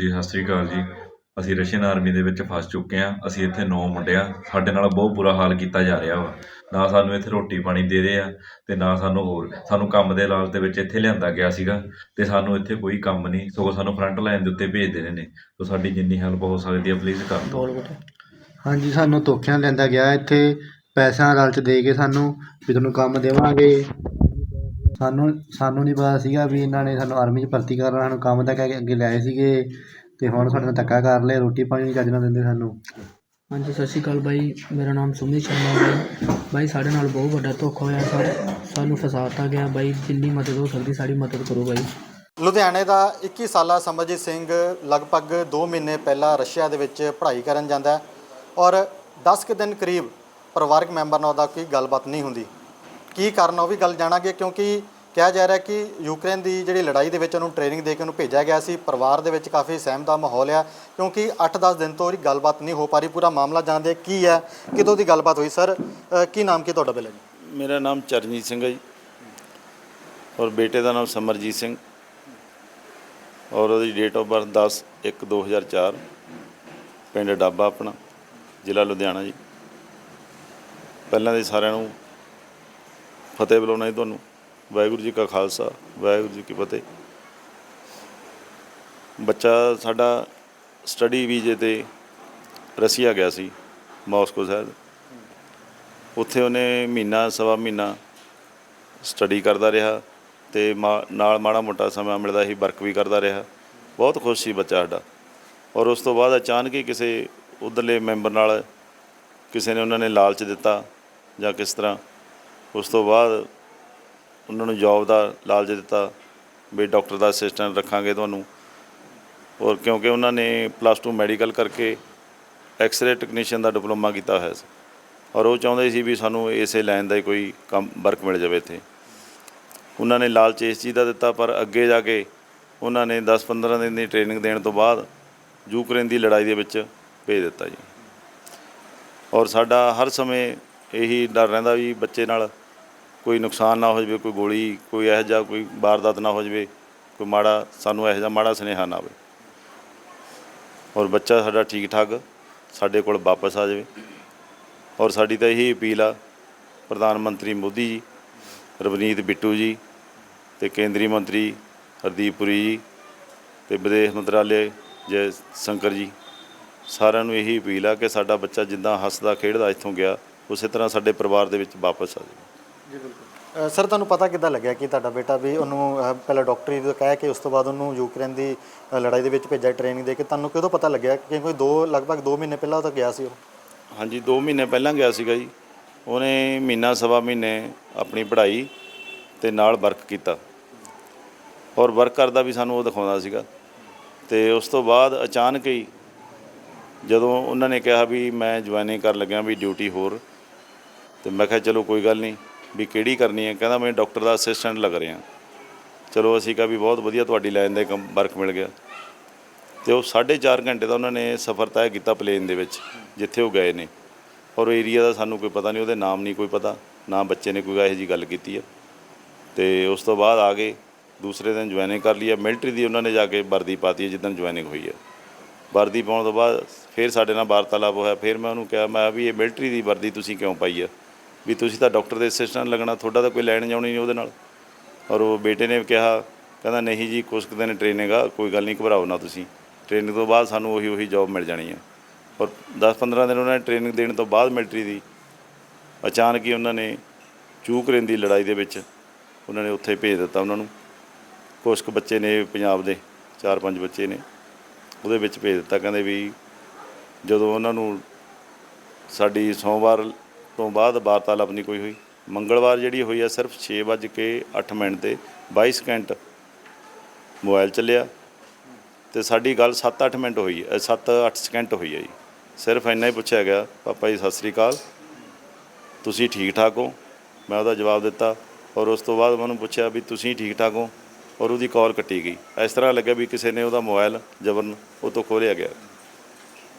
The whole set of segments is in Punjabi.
ਹਾਂਜੀ, ਸਤਿ ਸ੍ਰੀ ਅਕਾਲ ਜੀ। ਅਸੀਂ ਰਸ਼ੀਅਨ ਆਰਮੀ ਦੇ ਵਿੱਚ ਫਸ ਚੁੱਕੇ ਹਾਂ। ਅਸੀਂ ਇੱਥੇ ਨੌ ਮੁੰਡੇ ਆ ਸਾਡੇ ਨਾਲ ਬਹੁਤ ਬੁਰਾ ਹਾਲ ਕੀਤਾ ਜਾ ਰਿਹਾ ਵਾ। ਨਾ ਸਾਨੂੰ ਇੱਥੇ ਰੋਟੀ ਪਾਣੀ ਦੇ ਰਹੇ ਆ ਤੇ ਨਾ ਸਾਨੂੰ ਹੋਰ। ਸਾਨੂੰ ਕੰਮ ਦੇ ਲਾਲਚ ਦੇ ਵਿੱਚ ਇੱਥੇ ਲਿਆਂਦਾ ਗਿਆ ਸੀਗਾ ਤੇ ਸਾਨੂੰ ਇੱਥੇ ਕੋਈ ਕੰਮ ਨਹੀਂ। ਸਗੋਂ ਸਾਨੂੰ ਫਰੰਟ ਲਾਈਨ ਦੇ ਉੱਤੇ ਭੇਜ ਦੇ ਰਹੇ ਨੇ। ਸੋ ਸਾਡੀ ਜਿੰਨੀ ਹੈਲਪ ਹੋ ਸਕਦੀ ਹੈ ਪਲੀਜ਼ ਕਰ ਦਿਓ। ਹਾਂਜੀ, ਸਾਨੂੰ ਧੋਖਿਆਂ ਲੈਂਦਾ ਗਿਆ। ਇੱਥੇ ਪੈਸਿਆਂ ਲਾਲਚ ਦੇ ਕੇ ਸਾਨੂੰ ਵੀ ਤੁਹਾਨੂੰ ਕੰਮ ਦੇਵਾਂਗੇ। ਸਾਨੂੰ ਸਾਨੂੰ ਨਹੀਂ ਪਤਾ ਸੀਗਾ ਵੀ ਇਹਨਾਂ ਨੇ ਸਾਨੂੰ ਆਰਮੀ 'ਚ ਭਰਤੀ ਕਰਨਾ ਸਾਨੂੰ ਕੰਮ ਤਾਂ ਕਹਿ ਕੇ ਅੱਗੇ ਲਾਏ ਸੀਗੇ ਤੇ ਹੁਣ ਸਾਡੇ ਨਾਲ ਧੱਕਾ ਕਰ ਲਿਆ ਰੋਟੀ ਪਾਣੀ ਨਹੀਂ ਚੱਜ ਨਾਲ ਦਿੰਦੇ ਸਾਨੂੰ। ਹਾਂਜੀ ਸਤਿ ਸ਼੍ਰੀ ਅਕਾਲ ਬਾਈ ਮੇਰਾ ਨਾਮ ਸੁਮਿਤ ਸ਼ਰਮਾ ਬਾਈ ਬਾਈ ਸਾਡੇ ਨਾਲ ਬਹੁਤ ਵੱਡਾ ਧੋਖਾ ਹੋਇਆ ਸਰ ਸਾਨੂੰ ਫਸਾਤਾ ਗਿਆ। ਬਾਈ ਜਿੰਨੀ ਮਦਦ ਹੋ ਸਕਦੀ ਸਾਡੀ ਮਦਦ ਕਰੋ ਬਾਈ। ਲੁਧਿਆਣੇ ਦਾ 21 ਸਾਲਾ ਸਮਰਜੀਤ ਸਿੰਘ ਲਗਭਗ 2 ਮਹੀਨੇ ਪਹਿਲਾਂ ਰਸ਼ੀਆ ਦੇ ਵਿੱਚ ਪੜ੍ਹਾਈ ਕਰਨ ਜਾਂਦਾ ਹੈ ਔਰ 10 ਕੁ ਦਿਨ ਕਰੀਬ ਪਰਿਵਾਰਕ ਮੈਂਬਰ ਨਾਲ ਉਹਦਾ ਕੋਈ ਗੱਲਬਾਤ ਨਹੀਂ ਹੁੰਦੀ। ਕੀ ਕਾਰਨ ਆ? ਉਹ ਵੀ ਗੱਲ ਜਾਣਾਂਗੇ, ਕਿਉਂਕਿ ਕਿਹਾ ਜਾ ਰਿਹਾ ਕਿ ਯੂਕਰੇਨ ਦੀ ਜਿਹੜੀ ਲੜਾਈ ਦੇ ਵਿੱਚ ਉਹਨੂੰ ਟ੍ਰੇਨਿੰਗ ਦੇ ਕੇ ਉਹਨੂੰ ਭੇਜਿਆ ਗਿਆ ਸੀ, ਪਰਿਵਾਰ ਦੇ ਵਿੱਚ ਕਾਫੀ ਸਹਿਮ ਦਾ ਮਾਹੌਲ ਆ, ਕਿਉਂਕਿ 8-10 ਦਿਨ ਤੋਂ ਉਹਦੀ ਗੱਲਬਾਤ ਨਹੀਂ ਹੋ ਪਾ ਰਹੀ, ਪੂਰਾ ਮਾਮਲਾ ਜਾਣਦੇ ਕੀ ਹੈ ਕਿਦੋਂ ਦੀ ਗੱਲਬਾਤ ਹੋਈ? ਸਰ ਕੀ ਨਾਮ ਕੀ ਤੁਹਾਡਾ ਪਹਿਲਾਂ ਮੇਰਾ ਨਾਮ ਚਰਨਜੀਤ ਸਿੰਘ ਹੈ ਜੀ, ਔਰ ਬੇਟੇ ਦਾ ਨਾਮ ਸਮਰਜੀਤ ਸਿੰਘ, ਔਰ ਉਹਦੀ ਡੇਟ ਆਫ ਬਰਥ 10 1 2004 ਪਿੰਡ ਡਾਬਾ ਆਪਣਾ, ਜ਼ਿਲ੍ਹਾ ਲੁਧਿਆਣਾ ਜੀ। ਪਹਿਲਾਂ ਦੇ ਸਾਰਿਆਂ ਨੂੰ ਫਤਿਹ ਬੁਲਾਉਣਾ ਜੀ ਤੁਹਾਨੂੰ। ਵਾਹਿਗੁਰੂ ਜੀ ਕਾ ਖਾਲਸਾ, ਵਾਹਿਗੁਰੂ ਜੀ ਕੀ ਫਤਿਹ। ਬੱਚਾ ਸਾਡਾ ਸਟੱਡੀ ਵੀਜ਼ੇ ਤੇ ਰਸੀਆ ਗਿਆ ਸੀ, ਮਾਸਕੋ ਸ਼ਹਿਰ। ਉੱਥੇ ਉਹਨੇ ਮਹੀਨਾ, ਸਵਾ ਮਹੀਨਾ ਸਟੱਡੀ ਕਰਦਾ ਰਿਹਾ ਤੇ ਮਾ- ਨਾਲ ਮਾੜਾ ਮੋਟਾ ਸਮਾਂ ਮਿਲਦਾ ਸੀ, ਵਰਕ ਵੀ ਕਰਦਾ ਰਿਹਾ। ਬਹੁਤ ਖੁਸ਼ ਸੀ ਬੱਚਾ ਸਾਡਾ। ਔਰ ਉਸ ਤੋਂ ਬਾਅਦ ਅਚਾਨਕ ਹੀ ਕਿਸੇ ਉਧਰਲੇ ਮੈਂਬਰ ਨਾਲ ਕਿਸੇ ਨੇ ਉਹਨਾਂ ਨੇ ਲਾਲਚ ਦਿੱਤਾ ਜਾਂ ਕਿਸ ਤਰ੍ਹਾਂ ਉਸ ਤੋਂ ਬਾਅਦ ਉਹਨਾਂ ਨੂੰ ਜੌਬ ਦਾ ਲਾਲਚ ਦਿੱਤਾ, ਵੀ ਡਾਕਟਰ ਦਾ ਅਸਿਸਟੈਂਟ ਰੱਖਾਂਗੇ ਤੁਹਾਨੂੰ। ਔਰ ਕਿਉਂਕਿ ਉਹਨਾਂ ਨੇ ਪਲੱਸ 2 ਮੈਡੀਕਲ ਕਰਕੇ ਐਕਸ-ਰੇ ਟੈਕਨੀਸ਼ੀਅਨ ਦਾ ਡਿਪਲੋਮਾ ਕੀਤਾ ਹੋਇਆ ਸੀ। ਔਰ ਉਹ ਚਾਹੁੰਦੇ ਸੀ ਵੀ ਸਾਨੂੰ ਇਸੇ ਲਾਈਨ ਦਾ ਹੀ ਕੋਈ ਕੰਮ ਵਰਕ ਮਿਲ ਜਾਵੇ ਇੱਥੇ। ਉਹਨਾਂ ਨੇ ਲਾਲਚ ਇਸ ਚੀਜ਼ ਦਾ ਦਿੱਤਾ, ਪਰ ਅੱਗੇ ਜਾ ਕੇ ਉਹਨਾਂ ਨੇ 10-15 ਦਿਨ ਦੀ ਟ੍ਰੇਨਿੰਗ ਦੇਣ ਤੋਂ ਬਾਅਦ ਯੂਕਰੇਨ ਦੀ ਲੜਾਈ ਦੇ ਵਿੱਚ ਭੇਜ ਦਿੱਤਾ ਜੀ। ਔਰ ਸਾਡਾ ਹਰ ਸਮੇਂ ਇਹੀ ਡਰ ਰਹਿੰਦਾ ਵੀ ਬੱਚੇ ਨਾਲ ਕੋਈ ਨੁਕਸਾਨ ਨਾ ਹੋ ਜਾਵੇ, ਕੋਈ ਗੋਲੀ, ਕੋਈ ਇਹੋ ਜਿਹਾ ਕੋਈ ਵਾਰਦਾਤ ਨਾ ਹੋ ਜਾਵੇ, ਕੋਈ ਮਾੜਾ, ਸਾਨੂੰ ਇਹੋ ਜਿਹਾ ਮਾੜਾ ਸੁਨੇਹਾ ਨਾ ਆਵੇ। ਔਰ ਬੱਚਾ ਸਾਡਾ ਠੀਕ ਠਾਕ ਸਾਡੇ ਕੋਲ ਵਾਪਸ ਆ ਜਾਵੇ। ਔਰ ਸਾਡੀ ਤਾਂ ਇਹੀ ਅਪੀਲ ਆ, ਪ੍ਰਧਾਨ ਮੰਤਰੀ ਮੋਦੀ ਜੀ, ਰਵਨੀਤ ਬਿੱਟੂ ਜੀ ਤੇ ਕੇਂਦਰੀ ਮੰਤਰੀ ਹਰਦੀਪ ਪੁਰੀ ਜੀ ਤੇ ਵਿਦੇਸ਼ ਮੰਤਰਾਲੇ ਜੈ ਸ਼ੰਕਰ ਜੀ, ਸਾਰਿਆਂ ਨੂੰ ਇਹੀ ਅਪੀਲ ਆ ਕਿ ਸਾਡਾ ਬੱਚਾ ਜਿੱਦਾਂ ਹੱਸਦਾ, ਖੇਡਦਾ ਇੱਥੋਂ ਗਿਆ ਉਸੇ ਤਰ੍ਹਾਂ ਸਾਡੇ ਪਰਿਵਾਰ ਦੇ ਵਿੱਚ ਵਾਪਸ ਆ ਜਾਵੇ ਅ, ਸਰ ਤੁਹਾਨੂੰ ਪਤਾ ਕਿੱਦਾਂ ਲੱਗਿਆ ਕਿ ਤੁਹਾਡਾ ਬੇਟਾ ਵੀ ਉਹਨੂੰ ਪਹਿਲਾਂ ਡਾਕਟਰੀ ਦਾ ਕਹਿ ਕੇ ਉਸ ਤੋਂ ਬਾਅਦ ਉਹਨੂੰ ਯੂਕਰੇਨ ਦੀ ਅ, ਲੜਾਈ ਦੇ ਵਿੱਚ ਭੇਜਿਆ ਟ੍ਰੇਨਿੰਗ ਦੇ ਕੇ ਤੁਹਾਨੂੰ ਕਦੋਂ ਪਤਾ ਲੱਗਿਆ ਕਿਉਂਕਿ ਦੋ ਲਗਭਗ 2 ਮਹੀਨੇ ਪਹਿਲਾਂ ਉਹ ਤਾਂ ਗਿਆ ਸੀ ਉਹ? ਹਾਂਜੀ 2 ਮਹੀਨੇ ਪਹਿਲਾਂ ਗਿਆ ਸੀਗਾ ਜੀ। ਉਹਨੇ ਮਹੀਨਾ ਸਵਾ ਮਹੀਨੇ ਆਪਣੀ ਪੜ੍ਹਾਈ ਤੇ ਨਾਲ ਵਰਕ ਕੀਤਾ। ਔਰ ਵਰਕ ਕਰਦਾ ਵੀ ਸਾਨੂੰ ਉਹ ਦਿਖਾਉਂਦਾ ਸੀਗਾ। ਤੇ ਉਸ ਤੋਂ ਬਾਅਦ ਅਚਾਨਕ ਹੀ ਜਦੋਂ ਉਹਨਾਂ ਨੇ ਕਿਹਾ ਵੀ ਮੈਂ ਜੁਆਇਨਿੰਗ ਕਰਨ ਲੱਗਿਆ ਵੀ ਡਿਊਟੀ ਹੋਰ ਤੇ ਮੈਂ ਕਿਹਾ ਚਲੋ ਕੋਈ ਗੱਲ ਨਹੀਂ ਵੀ ਕਿਹੜੀ ਕਰਨੀ ਹੈ? ਕਹਿੰਦਾ ਮੈਂ ਡਾਕਟਰ ਦਾ ਅਸਿਸਟੈਂਟ ਲੱਗ ਰਿਹਾ। ਚਲੋ ਅਸੀਂ ਕਿਹਾ ਵੀ ਬਹੁਤ ਵਧੀਆ ਤੁਹਾਡੀ ਲਾਈਨ ਦੇ ਕੰਮ ਵਰਕ ਮਿਲ ਗਿਆ। ਤੇ ਉਹ 4.5 ਘੰਟੇ ਦਾ ਉਹਨਾਂ ਨੇ ਸਫ਼ਰ ਤੈਅ ਕੀਤਾ ਪਲੇਨ ਦੇ ਵਿੱਚ, ਜਿੱਥੇ ਉਹ ਗਏ ਨੇ। ਔਰ ਉਹ ਏਰੀਆ ਦਾ ਸਾਨੂੰ ਕੋਈ ਪਤਾ ਨਹੀਂ, ਉਹਦੇ ਨਾਮ ਨਹੀਂ ਕੋਈ ਪਤਾ, ਨਾ ਬੱਚੇ ਨੇ ਕੋਈ ਇਹੋ ਜੀ ਗੱਲ ਕੀਤੀ ਹੈ। ਤੇ ਉਸ ਤੋਂ ਬਾਅਦ ਆ ਗਏ, ਦੂਸਰੇ ਦਿਨ ਜੁਆਇਨਿੰਗ ਕਰ ਲਈ ਹੈ। ਮਿਲਟਰੀ ਦੀ ਉਹਨਾਂ ਨੇ ਜਾ ਕੇ ਵਰਦੀ ਪਾਤੀ ਹੈ ਜਿੱਦਣ ਜੁਆਇਨਿੰਗ ਹੋਈ ਹੈ। ਵਰਦੀ ਪਾਉਣ ਤੋਂ ਬਾਅਦ ਫਿਰ ਸਾਡੇ ਨਾਲ ਵਾਰਤਾਲਾਪ ਹੋਇਆ। ਫਿਰ ਮੈਂ ਉਹਨੂੰ ਕਿਹਾ, ਮੈਂ ਵੀ ਇਹ ਮਿਲਟਰੀ ਦੀ ਵਰਦੀ ਤੁਸੀਂ ਕਿਉਂ ਪਾਈ ਹੈ? ਵੀ ਤੁਸੀਂ ਤਾਂ ਡਾਕਟਰ ਦੇ ਅਸਿਸਟੈਂਟ ਲੱਗਣਾ, ਤੁਹਾਡਾ ਤਾਂ ਕੋਈ ਲੈਣ ਜਾਣੀ ਨਹੀਂ ਉਹਦੇ ਨਾਲ। ਔਰ ਉਹ ਬੇਟੇ ਨੇ ਕਿਹਾ, ਕਹਿੰਦਾ, ਨਹੀਂ ਜੀ, ਕੁਛ ਕੁ ਦਿਨ ਟ੍ਰੇਨਿੰਗ ਆ, ਕੋਈ ਗੱਲ ਨਹੀਂ, ਘਬਰਾਓ ਨਾ ਤੁਸੀਂ। ਟ੍ਰੇਨਿੰਗ ਤੋਂ ਬਾਅਦ ਸਾਨੂੰ ਉਹੀ ਉਹੀ ਜੌਬ ਮਿਲ ਜਾਣੀ ਹੈ ਔਰ 10-15 ਦਿਨ ਉਹਨਾਂ ਨੇ ਟ੍ਰੇਨਿੰਗ ਦੇਣ ਤੋਂ ਬਾਅਦ ਮਿਲਟਰੀ ਦੀ, ਅਚਾਨਕ ਹੀ ਉਹਨਾਂ ਨੇ ਯੂਕਰੇਨ ਦੀ ਲੜਾਈ ਦੇ ਵਿੱਚ। ਉਹਨਾਂ ਨੇ ਉੱਥੇ ਭੇਜ ਦਿੱਤਾ ਉਹਨਾਂ ਨੂੰ। ਕੁਛ ਕੁ ਬੱਚੇ ਨੇ ਪੰਜਾਬ ਦੇ 4-5 ਬੱਚੇ ਨੇ, ਉਹਦੇ ਵਿੱਚ ਭੇਜ ਦਿੱਤਾ। ਕਹਿੰਦੇ ਵੀ ਜਦੋਂ ਉਹਨਾਂ ਨੂੰ ਸਾਡੀ ਸੋਮਵਾਰ ਤੋਂ ਬਾਅਦ ਵਾਰਤਾਲਾਪ ਨਹੀਂ ਕੋਈ ਹੋਈ। ਮੰਗਲਵਾਰ ਜਿਹੜੀ ਹੋਈ ਆ, ਸਿਰਫ 6:08 ਮਿੰਟ ਤੇ 22 ਸਕਿੰਟ ਮੋਬਾਈਲ ਚੱਲਿਆ ਤੇ ਸਾਡੀ ਗੱਲ 7-8 ਮਿੰਟ ਹੋਈ ਹੈ 7-8 ਸਕਿੰਟ ਹੋਈ ਹੈ ਜੀ। ਸਿਰਫ ਇੰਨਾ ਹੀ ਪੁੱਛਿਆ ਗਿਆ, ਪਾਪਾ ਜੀ, ਸਤਿ ਸ੍ਰੀ ਅਕਾਲ। ਤੁਸੀਂ ਠੀਕ ਠਾਕ ਹੋ? ਮੈਂ ਉਹਦਾ ਜਵਾਬ ਦਿੱਤਾ ਔਰ ਉਸ ਤੋਂ ਬਾਅਦ ਮੈਨੂੰ ਪੁੱਛਿਆ ਵੀ ਤੁਸੀਂ ਠੀਕ ਠਾਕ ਹੋ? ਔਰ ਉਹਦੀ ਕਾਲ ਕੱਟੀ ਗਈ। ਇਸ ਤਰ੍ਹਾਂ ਲੱਗਿਆ ਵੀ ਕਿਸੇ ਨੇ ਉਹਦਾ ਮੋਬਾਈਲ ਜਬਰਨ ਉਹ ਤੋਂ ਖੋਲਿਆ ਗਿਆ।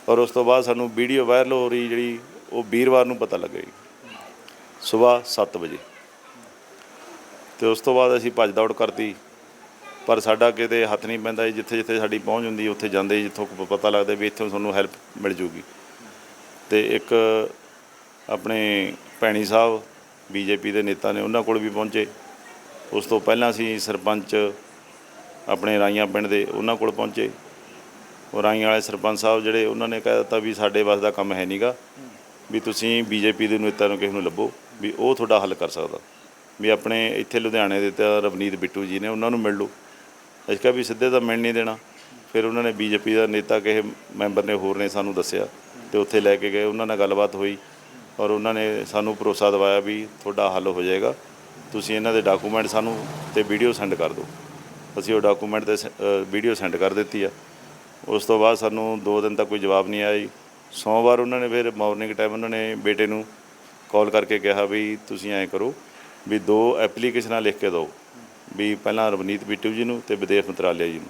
ਔਰ ਉਸ ਤੋਂ ਬਾਅਦ ਸਾਨੂੰ ਵੀਡੀਓ ਵਾਇਰਲ ਹੋ ਰਹੀ ਜਿਹੜੀ ਉਹ ਵੀਰਵਾਰ ਨੂੰ ਪਤਾ ਲੱਗਾ ਜੀ, ਸਵੇਰ 7 ਵਜੇ। ਤੇ ਉਸ ਤੋਂ ਬਾਅਦ ਅਸੀਂ ਭੱਜ ਦੌੜ ਕਰਤੀ। ਪਰ ਸਾਡਾ ਕਿਤੇ ਹੱਥ ਨਹੀਂ ਪੈਂਦਾ ਜਿੱਥੇ ਜਿੱਥੇ ਸਾਡੀ ਪਹੁੰਚ ਹੁੰਦੀ, ਉੱਥੇ ਜਾਂਦੇ ਜਿੱਥੋਂ ਪਤਾ ਲੱਗਦਾ ਵੀ ਇੱਥੋਂ ਤੁਹਾਨੂੰ ਹੈਲਪ ਮਿਲ ਜੂਗੀ। ਤੇ ਇੱਕ ਆਪਣੇ ਭੈਣੀ ਸਾਹਿਬ ਬੀਜੇਪੀ ਦੇ ਨੇਤਾ ਨੇ, ਉਹਨਾਂ ਕੋਲ ਵੀ ਪਹੁੰਚੇ। ਉਸ ਤੋਂ ਪਹਿਲਾਂ ਅਸੀਂ ਸਰਪੰਚ ਆਪਣੇ ਰਾਈਆਂ ਪਿੰਡ ਦੇ, ਉਹਨਾਂ ਕੋਲ ਪਹੁੰਚੇ। ਉਹ ਰਾਈਆਂ ਵਾਲੇ ਸਰਪੰਚ ਸਾਹਿਬ ਜਿਹੜੇ, ਉਹਨਾਂ ਨੇ ਕਹਿ ਦਿੱਤਾ ਵੀ ਸਾਡੇ ਵੱਸ ਦਾ ਕੰਮ ਹੈ ਨਹੀਂਗਾ ਵੀ ਤੁਸੀਂ ਬੀਜੇਪੀ ਦੇ ਨੇਤਾ ਨੂੰ ਕਿਸੇ ਨੂੰ ਲੱਭੋ, ਵੀ ਉਹ ਤੁਹਾਡਾ ਹੱਲ ਕਰ ਸਕਦਾ। ਵੀ ਆਪਣੇ ਇੱਥੇ ਲੁਧਿਆਣੇ ਦੇ ਤਾਂ ਰਵਨੀਤ ਬਿੱਟੂ ਜੀ ਨੇ ਉਹਨਾਂ ਨੂੰ ਮਿਲ ਲਓ। ਅਸੀਂ ਕਿਹਾ ਵੀ ਸਿੱਧੇ ਤਾਂ ਮਿਲ ਨਹੀਂ ਦੇਣਾ। ਫਿਰ ਉਹਨਾਂ ਨੇ ਬੀਜੇਪੀ ਦਾ ਨੇਤਾ ਕਿਸੇ ਮੈਂਬਰ ਨੇ ਹੋਰ ਨੇ ਸਾਨੂੰ ਦੱਸਿਆ ਤੇ ਉੱਥੇ ਲੈ ਕੇ ਗਏ, ਉਹਨਾਂ ਨਾਲ ਗੱਲਬਾਤ ਹੋਈ ਔਰ ਉਹਨਾਂ ਨੇ ਸਾਨੂੰ ਭਰੋਸਾ ਦਿਵਾਇਆ ਵੀ ਤੁਹਾਡਾ ਹੱਲ ਹੋ ਜਾਏਗਾ। ਤੁਸੀਂ ਇਹਨਾਂ ਦੇ ਡਾਕੂਮੈਂਟ ਸਾਨੂੰ ਤੇ ਵੀਡੀਓ ਸੈਂਡ ਕਰ ਦਿਓ। ਅਸੀਂ ਉਹ ਡਾਕੂਮੈਂਟ ਤੇ ਵੀਡੀਓ ਸੈਂਡ ਕਰ ਦਿੱਤੀ ਆ। ਉਸ ਤੋਂ ਬਾਅਦ ਸਾਨੂੰ 2 ਦਿਨ ਤੱਕ ਕੋਈ ਜਵਾਬ ਨਹੀਂ ਆਇਆ ਸੋਮਵਾਰ ਉਹਨਾਂ ਨੇ ਫਿਰ ਮਾਰਨਿੰਗ ਟਾਈਮ ਉਹਨਾਂ ਨੇ ਬੇਟੇ ਨੂੰ ਕਾਲ ਕਰਕੇ ਕਿਹਾ ਵੀ ਤੁਸੀਂ ਐਂ ਕਰੋ ਵੀ ਦੋ ਐਪਲੀਕੇਸ਼ਨਾਂ ਲਿਖ ਕੇ ਦਿਓ, ਵੀ ਪਹਿਲਾਂ ਰਵਨੀਤ ਬਿੱਟੂ ਜੀ ਨੂੰ ਤੇ ਵਿਦੇਸ਼ ਮੰਤਰਾਲੇ ਜੀ ਨੂੰ।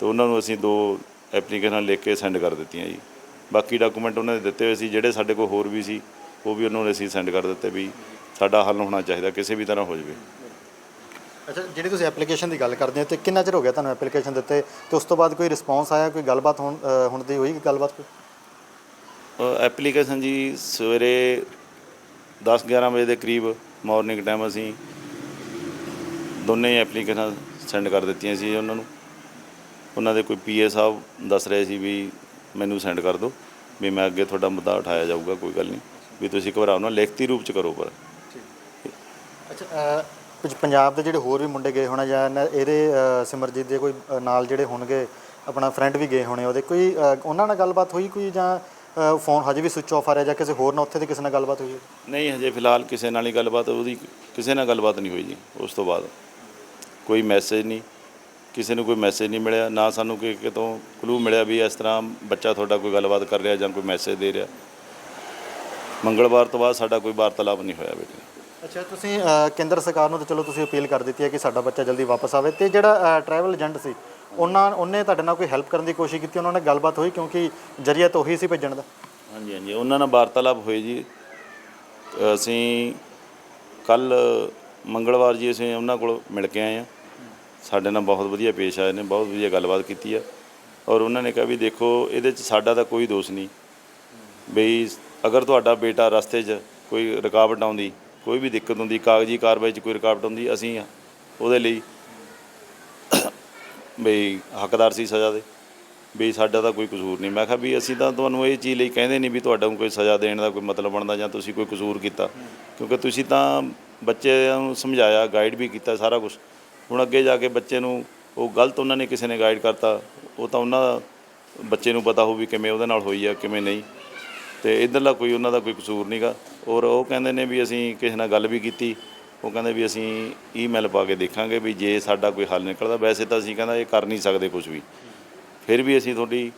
ਤੇ ਉਹਨਾਂ ਨੂੰ ਅਸੀਂ ਦੋ ਐਪਲੀਕੇਸ਼ਨਾਂ ਲਿਖ ਕੇ ਸੈਂਡ ਕਰ ਦਿੱਤੀਆਂ ਜੀ। ਬਾਕੀ ਡਾਕੂਮੈਂਟ ਉਹਨਾਂ ਨੇ ਦਿੱਤੇ ਹੋਏ ਸੀ, ਜਿਹੜੇ ਸਾਡੇ ਕੋਲ ਹੋਰ ਵੀ ਸੀ, ਉਹ ਵੀ ਉਹਨਾਂ ਨੂੰ ਅਸੀਂ ਸੈਂਡ ਕਰ ਦਿੱਤੇ ਵੀ ਸਾਡਾ ਹੱਲ ਹੋਣਾ ਚਾਹੀਦਾ, ਕਿਸੇ ਵੀ ਤਰ੍ਹਾਂ ਹੋ ਜਾਵੇ। ਅੱਛਾ, ਜਿਹੜੀ ਤੁਸੀਂ ਐਪਲੀਕੇਸ਼ਨ ਦੀ ਗੱਲ ਕਰਦੇ ਹੋ ਤੇ ਕਿੰਨਾ ਚਿਰ ਹੋ ਗਿਆ ਤੁਹਾਨੂੰ ਐਪਲੀਕੇਸ਼ਨ ਦਿੱਤੇ? ਤੇ ਉਸ ਤੋਂ ਬਾਅਦ ਕੋਈ ਰਿਸਪੌਂਸ ਆਇਆ, ਕੋਈ ਗੱਲਬਾਤ ਹੁਣ ਹੁਣ ਦੀ ਹੋਈ ਗੱਲਬਾਤ? ਕੋਈ ਐਪਲੀਕੇਸ਼ਨ ਜੀ ਸਵੇਰੇ 10 11 ਵਜੇ ਦੇ ਕਰੀਬ ਮਾਰਨਿੰਗ ਟਾਈਮ ਅਸੀਂ ਦੋਨੇ ਐਪਲੀਕੇਸ਼ਨਾਂ ਸੈਂਡ ਕਰ ਦਿੱਤੀਆਂ ਸੀ ਉਹਨਾਂ ਨੂੰ। ਉਹਨਾਂ ਦੇ ਕੋਈ ਪੀਏ ਸਾਹਿਬ ਦੱਸ ਰਹੇ ਸੀ ਵੀ ਮੈਨੂੰ ਸੈਂਡ ਕਰ ਦਿਓ, ਵੀ ਮੈਂ ਅੱਗੇ ਤੁਹਾਡਾ ਮੁੱਦਾ ਉਠਾਇਆ ਜਾਊਗਾ, ਕੋਈ ਗੱਲ ਨਹੀਂ। ਵੀ ਤੁਸੀਂ ਘਬਰਾਓ ਨਾ, ਲਿਖਤੀ ਰੂਪ ਚ ਕਰੋ ਪਰ। ਅੱਛਾ ਕੁਝ ਪੰਜਾਬ ਦੇ ਜਿਹੜੇ ਹੋਰ ਵੀ ਮੁੰਡੇ ਗਏ ਹੋਣਾ ਜਾਂ ਇਹਦੇ ਸਿਮਰਜੀਤ ਦੇ ਕੋਈ ਨਾਲ ਜਿਹੜੇ ਹੋਣਗੇ, ਆਪਣਾ ਫਰੈਂਡ ਵੀ ਗਏ ਹੋਣੇ ਉਹਦੇ ਕੋਈ ਉਹਨਾਂ ਨਾਲ ਗੱਲਬਾਤ ਹੋਈ ਕੋਈ ਜਾਂ ਫੋਨ ਹਜੇ ਵੀ ਸੁੱਚ ਆਫ ਆ ਰਿਹਾ ਜਾਂ ਕਿਸੇ ਹੋਰ ਨਾਲ ਉੱਥੇ ਦੇ ਕਿਸੇ ਨਾਲ ਗੱਲਬਾਤ ਹੋਈ ਹੈ? ਨਹੀਂ ਹਜੇ ਫਿਲਹਾਲ ਕਿਸੇ ਨਾਲ ਹੀ ਗੱਲਬਾਤ ਉਹਦੀ ਕਿਸੇ ਨਾਲ ਗੱਲਬਾਤ ਨਹੀਂ ਹੋਈ ਜੀ ਉਸ ਤੋਂ ਬਾਅਦ। ਕੋਈ ਮੈਸੇਜ ਨਹੀਂ ਕਿਸੇ ਨੂੰ ਕੋਈ ਮੈਸੇਜ ਨਹੀਂ ਮਿਲਿਆ ਨਾ ਸਾਨੂੰ ਕਿ ਕਿਤੋਂ ਕਲੂ ਮਿਲਿਆ ਵੀ ਇਸ ਤਰ੍ਹਾਂ ਬੱਚਾ ਤੁਹਾਡਾ ਕੋਈ ਗੱਲਬਾਤ ਕਰ ਰਿਹਾ ਜਾਂ ਕੋਈ ਮੈਸੇਜ ਦੇ ਰਿਹਾ। ਮੰਗਲਵਾਰ ਤੋਂ ਬਾਅਦ ਸਾਡਾ ਕੋਈ ਵਾਰਤਾਲਾਪ ਨਹੀਂ ਹੋਇਆ ਬੇਟੇ। ਅੱਛਾ ਤੁਸੀਂ ਕੇਂਦਰ ਸਰਕਾਰ ਨੂੰ ਤਾਂ ਚਲੋ ਤੁਸੀਂ ਅਪੀਲ ਕਰ ਦਿੱਤੀ ਹੈ ਕਿ ਸਾਡਾ ਬੱਚਾ ਜਲਦੀ ਵਾਪਸ ਆਵੇ ਤੇ ਜਿਹੜਾ ਟਰੈਵਲ ਏਜੰਟ ਸੀ ਉਹਨਾਂ ਉਹਨੇ ਤੁਹਾਡੇ ਨਾਲ ਕੋਈ ਹੈਲਪ ਕਰਨ ਦੀ ਕੋਸ਼ਿਸ਼ ਕੀਤੀ, ਉਹਨਾਂ ਨਾਲ ਗੱਲਬਾਤ ਹੋਈ ਕਿਉਂਕਿ ਜਰੀਆ ਤਾਂ ਉਹੀ ਸੀ ਭੇਜਣ ਦਾ? ਹਾਂਜੀ ਹਾਂਜੀ। ਉਹਨਾਂ ਨਾਲ ਵਾਰਤਾਲਾਪ ਹੋਈ ਜੀ। ਅਸੀਂ ਕੱਲ ਮੰਗਲਵਾਰ ਜੀ ਅਸੀਂ ਉਹਨਾਂ ਕੋਲ ਮਿਲ ਕੇ ਆਏ ਆ ਸਾਡੇ ਨਾਲ ਬਹੁਤ ਵਧੀਆ ਪੇਸ਼ ਆਏ ਨੇ, ਬਹੁਤ ਵਧੀਆ ਗੱਲਬਾਤ ਕੀਤੀ ਆ। ਔਰ ਉਹਨਾਂ ਨੇ ਕਿਹਾ ਵੀ ਦੇਖੋ, ਇਹਦੇ 'ਚ ਸਾਡਾ ਤਾਂ ਕੋਈ ਦੋਸ਼ ਨਹੀਂ। ਬਈ ਅਗਰ ਤੁਹਾਡਾ ਬੇਟਾ ਰਸਤੇ 'ਚ ਕੋਈ ਰੁਕਾਵਟ ਆਉਂਦੀ, ਕੋਈ ਵੀ ਦਿੱਕਤ ਹੁੰਦੀ, ਕਾਗਜ਼ੀ ਕਾਰਵਾਈ 'ਚ ਕੋਈ ਰੁਕਾਵਟ ਹੁੰਦੀ ਅਸੀਂ ਉਹਦੇ ਲਈ ਬਈ ਹੱਕਦਾਰ ਸੀ ਸਜ਼ਾ ਦੇ ਵੀ ਸਾਡਾ ਤਾਂ ਕੋਈ ਕਸੂਰ ਨਹੀਂ। ਮੈਂ ਕਿਹਾ ਵੀ ਅਸੀਂ ਤਾਂ ਤੁਹਾਨੂੰ ਇਹ ਚੀਜ਼ ਲਈ ਕਹਿੰਦੇ ਨਹੀਂ ਵੀ ਤੁਹਾਡਾ ਕੋਈ ਸਜ਼ਾ ਦੇਣ ਦਾ ਕੋਈ ਮਤਲਬ ਬਣਦਾ ਜਾਂ ਤੁਸੀਂ ਕੋਈ ਕਸੂਰ ਕੀਤਾ। ਕਿਉਂਕਿ ਤੁਸੀਂ ਤਾਂ ਬੱਚਿਆਂ ਨੂੰ ਸਮਝਾਇਆ ਗਾਈਡ ਵੀ ਕੀਤਾ ਸਾਰਾ ਕੁਝ ਹੁਣ ਅੱਗੇ ਜਾ ਕੇ ਬੱਚੇ ਨੂੰ ਉਹ ਗਲਤ ਉਹਨਾਂ ਨੇ ਕਿਸੇ ਨੇ ਗਾਈਡ ਕਰਤਾ, ਉਹ ਤਾਂ ਉਹਨਾਂ ਦਾ ਬੱਚੇ ਨੂੰ ਪਤਾ ਹੋ ਵੀ ਕਿਵੇਂ ਉਹਦੇ ਨਾਲ ਹੋਈ ਆ, ਕਿਵੇਂ ਨਹੀਂ। ਤੇ ਇਧਰਲਾ ਕੋਈ ਉਹਨਾਂ ਦਾ ਕੋਈ ਕਸੂਰ ਨਹੀਂਗਾ ਔਰ ਉਹ ਕਹਿੰਦੇ ਨੇ ਵੀ ਅਸੀਂ ਕਿਸੇ ਨਾਲ ਗੱਲ ਵੀ ਕੀਤੀ। ਉਹ ਕਹਿੰਦੇ ਵੀ ਅਸੀਂ ਈਮੇਲ ਪਾ ਕੇ ਦੇਖਾਂਗੇ ਵੀ ਜੇ ਸਾਡਾ ਕੋਈ ਹੱਲ ਨਿਕਲਦਾ ਵੈਸੇ ਤਾਂ ਅਸੀਂ ਕਹਿੰਦਾ ਇਹ ਕਰ ਨਹੀਂ ਸਕਦੇ ਕੁਝ ਵੀ। ਫਿਰ ਵੀ ਅਸੀਂ ਤੁਹਾਡੀ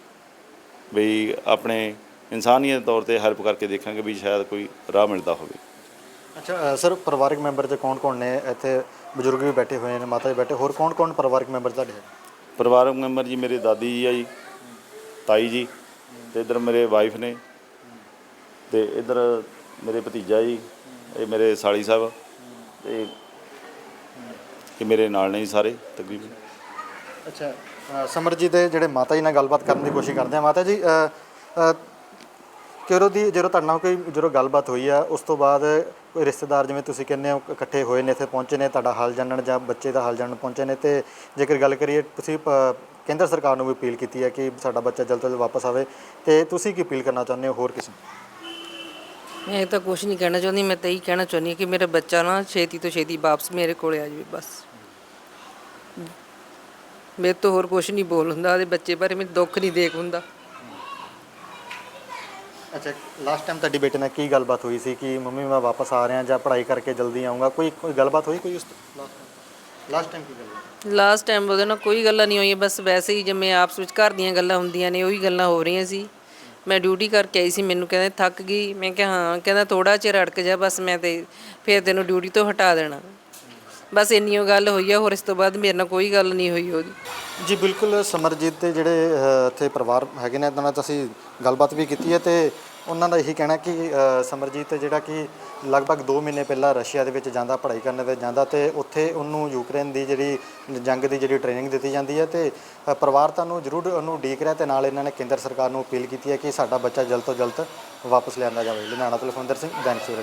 ਬਈ ਆਪਣੇ ਇਨਸਾਨੀਅਤ ਤੌਰ ਤੇ ਹੈਲਪ ਕਰਕੇ ਦੇਖਾਂਗੇ ਵੀ ਸ਼ਾਇਦ ਕੋਈ ਰਾਹ ਮਿਲਦਾ ਹੋਵੇ। ਅੱਛਾ ਸਰ ਪਰਿਵਾਰਕ ਮੈਂਬਰ ਤੇ ਕੌਣ-ਕੌਣ ਨੇ? ਇੱਥੇ ਬਜ਼ੁਰਗ ਵੀ ਬੈਠੇ ਹੋਏ ਨੇ ਮਾਤਾ ਜੀ ਬੈਠੇ ਹੋਰ ਕੌਣ-ਕੌਣ ਪਰਿਵਾਰਕ ਮੈਂਬਰ ਤੁਹਾਡੇ ਪਰਿਵਾਰਕ ਮੈਂਬਰ ਜੀ ਮੇਰੇ ਦਾਦੀ ਜੀ ਆ ਜੀ ਤਾਈ ਜੀ ਤੇ ਇਧਰ ਮੇਰੇ ਵਾਈਫ ਨੇ ਤੇ ਇਧਰ ਮੇਰੇ ਭਤੀਜਾ ਜੀ ਇਹ ਮੇਰੇ ਸਾਲੀ ਸਾਹਿਬ। ਤੇ ਇਹ ਮੇਰੇ ਨਾਲ ਨੇ ਜੀ ਸਾਰੇ ਤਕਰੀਬਨ। ਅੱਛਾ ਅ, ਸਮਰਜੀਤ ਦੇ ਜਿਹੜੇ ਮਾਤਾ ਜੀ ਨਾਲ ਗੱਲਬਾਤ ਕਰਨ ਦੀ ਕੋਸ਼ਿਸ਼ ਕਰਦੇ ਆ। ਮਾਤਾ ਜੀ ਅ, ਅ, ਕਿਰੋ ਦੀ ਜਦੋਂ ਤੁਹਾਡੇ ਨਾਲ ਕੋਈ ਜਦੋਂ ਗੱਲਬਾਤ ਹੋਈ ਆ ਉਸ ਤੋਂ ਬਾਅਦ ਕੋਈ ਰਿਸ਼ਤੇਦਾਰ ਜਿਵੇਂ ਤੁਸੀਂ ਕਹਿੰਦੇ ਹੋ ਇਕੱਠੇ ਹੋਏ ਨੇ ਇੱਥੇ ਪਹੁੰਚੇ ਨੇ ਤੁਹਾਡਾ ਹਾਲ ਜਾਣਨ ਜਾਂ ਬੱਚੇ ਦਾ ਹਾਲ ਜਾਣਨ ਪਹੁੰਚੇ ਨੇ ਤੇ ਜੇਕਰ ਗੱਲ ਕਰੀਏ ਤੁਸੀਂ ਪ- ਕੇਂਦਰ ਸਰਕਾਰ ਨੂੰ ਵੀ ਅਪੀਲ ਕੀਤੀ ਹੈ ਕਿ ਸਾਡਾ ਬੱਚਾ ਜਲਦ ਤੋਂ ਜਲਦ ਵਾਪਸ ਆਵੇ ਤੇ ਤੁਸੀਂ ਕੀ ਅਪੀਲ ਕਰਨਾ ਚਾਹੁੰਦੇ ਹੋ ਹੋਰ ਕਿਸੇ ਨੂੰ? ਮੈਂ ਤਾਂ ਕੁਝ ਨਹੀਂ ਕਹਿਣਾ ਚਾਹੁੰਦੀ ਮੈਂ ਤਾਂ ਇਹੀ ਕਹਿਣਾ ਚਾਹੁੰਦੀ ਹਾਂ ਕਿ ਮੇਰਾ ਬੱਚਾ ਨਾ ਛੇਤੀ ਤੋਂ ਛੇਤੀ ਵਾਪਸ ਮੇਰੇ ਕੋਲੇ ਆ ਜਾਵੇ ਬਸ। ਮੇਰੇ ਤੋਂ ਹੋਰ ਕੁਝ ਨਹੀਂ ਬੋਲ ਹੁੰਦਾ ਉਹਦੇ ਬੱਚੇ ਬਾਰੇ ਮੈਨੂੰ ਦੁੱਖ ਨਹੀਂ ਦੇਖ ਹੁੰਦਾ। ਅੱਛਾ ਲਾਸਟ ਟਾਈਮ ਤੁਹਾਡੀ ਬੇਟੇ ਨਾਲ ਕੀ ਗੱਲਬਾਤ ਹੋਈ ਸੀ ਕਿ ਮੰਮੀ ਮੈਂ ਵਾਪਸ ਆ ਰਿਹਾ ਜਾਂ ਪੜ੍ਹਾਈ ਕਰਕੇ ਜਲਦੀ ਆਉਂਗਾ ਕੋਈ ਕੋਈ ਗੱਲਬਾਤ ਹੋਈ ਕੋਈ ਉਸ ਲਾਸਟ ਟਾਈਮ ਕੀ ਗੱਲ ਲਾਸਟ ਟਾਈਮ ਉਹਦੇ ਨਾਲ ਕੋਈ ਗੱਲਾਂ ਨਹੀਂ ਹੋਈਆਂ ਬਸ ਵੈਸੇ ਹੀ ਜਿਵੇਂ ਆਪਸ ਵਿੱਚ ਘਰ ਦੀਆਂ ਗੱਲਾਂ ਹੁੰਦੀਆਂ ਨੇ ਉਹੀ ਗੱਲਾਂ ਹੋ ਰਹੀਆਂ ਸੀ। ਮੈਂ ਡਿਊਟੀ ਕਰਕੇ ਆਈ ਸੀ ਮੈਨੂੰ ਕਹਿੰਦੇ ਥੱਕ ਗਈ। ਮੈਂ ਕਿਹਾ ਹਾਂ ਕਹਿੰਦਾ ਥੋੜਾ ਚਿਰ ਅੜਕ ਜਾ ਬਸ ਮੈਂ ਤੇ ਫਿਰ ਤੈਨੂੰ ਡਿਊਟੀ ਤੋਂ ਹਟਾ ਦੇਣਾ। ਬਸ ਇੰਨੀ ਓ ਗੱਲ ਹੋਈ ਆ ਹੋਰ ਇਸ ਤੋਂ ਬਾਅਦ ਮੇਰੇ ਨਾਲ ਕੋਈ ਗੱਲ ਨਹੀਂ ਹੋਈ ਉਹਦੀ। ਜੀ ਬਿਲਕੁਲ ਸਮਰਜੀਤ ਦੇ ਜਿਹੜੇ ਅ, ਇੱਥੇ ਪਰਿਵਾਰ ਹੈਗੇ ਨੇ ਇਹਨਾਂ ਨਾਲ ਤਾਂ ਅਸੀਂ ਗੱਲਬਾਤ ਵੀ ਕੀਤੀ ਹੈ ਤੇ ਉਹਨਾਂ ਦਾ ਇਹੀ ਕਹਿਣਾ ਕਿ ਸਮਰਜੀਤ ਜਿਹੜਾ ਕਿ ਲਗਭਗ 2 ਮਹੀਨੇ ਪਹਿਲਾਂ ਰਸ਼ੀਆ ਦੇ ਵਿੱਚ ਜਾਂਦਾ ਪੜ੍ਹਾਈ ਕਰਨ ਦੇ ਜਾਂਦਾ ਤੇ ਉੱਥੇ ਉਹਨੂੰ ਯੂਕਰੇਨ ਦੀ ਜਿਹੜੀ ਜੰਗ ਦੀ ਜਿਹੜੀ ਟ੍ਰੇਨਿੰਗ ਦਿੱਤੀ ਜਾਂਦੀ ਹੈ ਤੇ ਅ, ਪਰਿਵਾਰ ਤੁਹਾਨੂੰ ਜ਼ਰੂਰ ਉਹਨੂੰ ਉਡੀਕ ਰਿਹਾ ਤੇ ਨਾਲ ਇਹਨਾਂ ਨੇ ਕੇਂਦਰ ਸਰਕਾਰ ਨੂੰ ਅਪੀਲ ਕੀਤੀ ਹੈ ਕਿ ਸਾਡਾ ਬੱਚਾ ਜਲਦ ਤੋਂ ਜਲਦ ਵਾਪਸ ਲਿਆਂਦਾ ਜਾਵੇ। ਲੁਧਿਆਣਾ ਤੋਂ ਲਖਵਿੰਦਰ ਸਿੰਘ ਬੈਂਕ ਸਵੇਰਾ